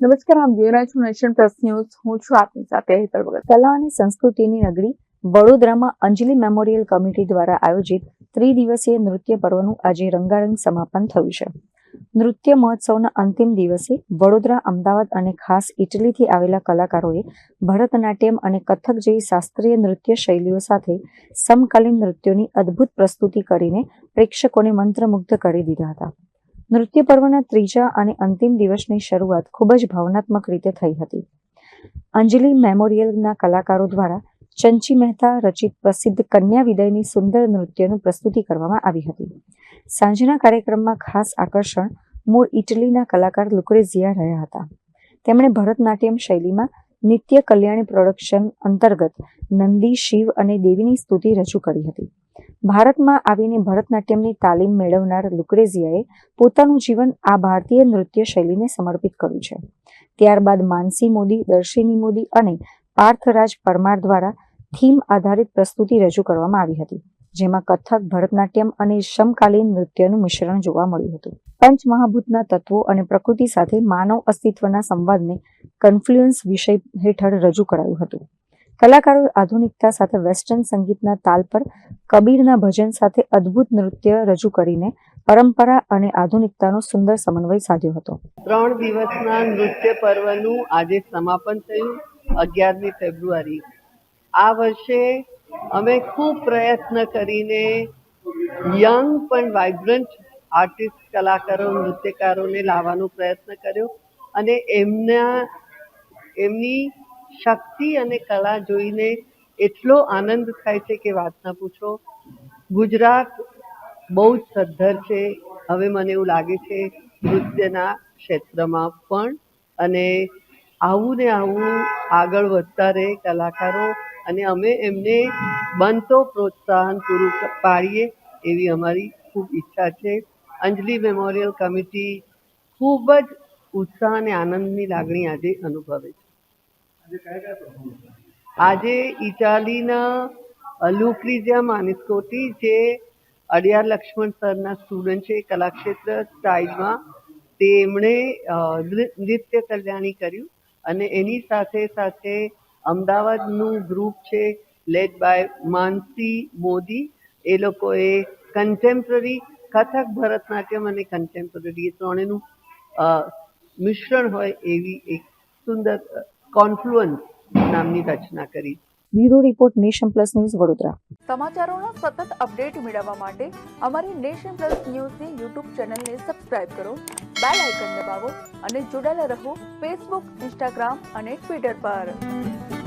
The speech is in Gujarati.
નમસ્કાર આપ જોઈ રહ્યા છો નેશન પ્લસ ન્યૂઝ. હું છું આપની સાથે હેતલ ભગત. કલા અને સંસ્કૃતિની નગરી વડોદરામાં અંજલિ મેમોરિયલ કમિટી દ્વારા આયોજિત ત્રિદિવસીય નૃત્ય પર્વનું આજે રંગારંગ સમાપન થયું છે. નૃત્ય મહોત્સવના અંતિમ દિવસે વડોદરા, અમદાવાદ અને ખાસ ઇટલીથી આવેલા કલાકારોએ ભરતનાટ્યમ અને કથક જેવી શાસ્ત્રીય નૃત્ય શૈલીઓ સાથે સમકાલીન નૃત્યોની અદ્ભુત પ્રસ્તુતિ કરીને પ્રેક્ષકોને મંત્રમુગ્ધ કરી દીધા હતા. નૃત્ય પર્વના ત્રીજા અને અંતિમ દિવસની શરૂઆત ખૂબ જ ભાવનાત્મક રીતે થઈ હતી. અંજલિ મેમોરિયલના કલાકારો દ્વારા ચંચી મહેતા રચિત પ્રસિદ્ધ કન્યા વિદયની સુંદર નૃત્યનું પ્રસ્તુતિ કરવામાં આવી હતી. સાંજના કાર્યક્રમમાં ખાસ આકર્ષણ મૂળ ઇટલીના કલાકાર લુક્રેઝિયા રહ્યા હતા. તેમણે ભરતનાટ્યમ શૈલીમાં નિત્ય કલ્યાણી પ્રોડક્શન અંતર્ગત નંદી, શિવ અને દેવીની સ્તુતિ રજૂ કરી હતી. ભારતમાં આવીને ભરતનાટ્યમની તાલીમ મેળવનાર લુક્રેઝિયાએ પોતાનું જીવન આ ભારતીય નૃત્ય શૈલીને સમર્પિત કર્યું છે. ત્યારબાદ માનસી મોદી, દર્શિની મોદી અને પાર્થરાજ પરમાર દ્વારા થીમ આધારિત પ્રસ્તુતિ રજૂ કરવામાં આવી હતી, જેમાં કથક, ભરતનાટ્યમ અને સમકાલીન નૃત્યનું મિશ્રણ જોવા મળ્યું હતું. પંચમહાભૂતના તત્વો અને પ્રકૃતિ સાથે માનવ અસ્તિત્વના સંવાદને કન્ફ્લુઅન્સ વિષય હેઠળ રજૂ કરાયું હતું. કલાકારોએ આધુનિકતા સાથે વેસ્ટર્ન સંગીતના તાલ પર કબીરના ભજન સાથે અદ્ભુત નૃત્ય રજૂ કરીને પરંપરા અને આધુનિકતાનો સુંદર સમન્વય સાધ્યો હતો. ત્રણ દિવસના નૃત્ય પર્વનું આજે સમાપન થયું, અગિયારમી ફેબ્રુઆરી. આ વર્ષે અમે ખૂબ પ્રયત્ન કરીને યંગ પણ વાઇબ્રન્ટ આર્ટિસ્ટ કલાકારો, નૃત્યકારોને લાવવાનો પ્રયત્ન કર્યો અને એમના, એમની શક્તિ અને કલા જોઈને એટલો આનંદ થાય છે કે વાત ના પૂછો. ગુજરાત બહુ જ સદ્ધર છે. હવે મને એવું લાગે છે નૃત્યના ક્ષેત્રમાં પણ અને આવું ને આવું આગળ વધતા રહે કલાકારો અને અમે એમને બનતો પ્રોત્સાહન પૂરું પાડીએ એવી અમારી ખૂબ ઈચ્છા છે. અંજલિ મેમોરિયલ કમિટી ખૂબ જ ઉત્સાહ અને આનંદની લાગણી આજે અનુભવે છે. આજે ઇટાલીના લુક્રિઝિયા માનિસ્કોટી, જે અડિયાર લક્ષ્મણ સરના સ્ટુડન્ટ છે કલાક્ષેત્ર સ્ટાઇલમાં તેમણે નૃત્ય કલ્યાણી કર્યું અને એની સાથે સાથે અમદાવાદનું ગ્રુપ છે લેડ બાય માનસી મોદી. એ લોકોએ કન્ટેમ્પરરી કથક ભરતનાટ્યમ અને કન્ટેમ્પરરી એ ત્રણેયનું મિશ્રણ હોય એવી એક સુંદર કોન્ફ્લુઅન્સ નામની રચના કરી. Bureau report nation plus news Vadodara. સમાચારોના સતત અપડેટ મેળવવા માટે અમારી નેશન પ્લસ ન્યૂઝની યુટ્યુબ ચેનલને સબસ્ક્રાઇબ કરો બેલ આઇકન દબાવો અને જોડાયેલા રહો ફેસબુક ઇન્સ્ટાગ્રામ અને ટ્વિટર પર.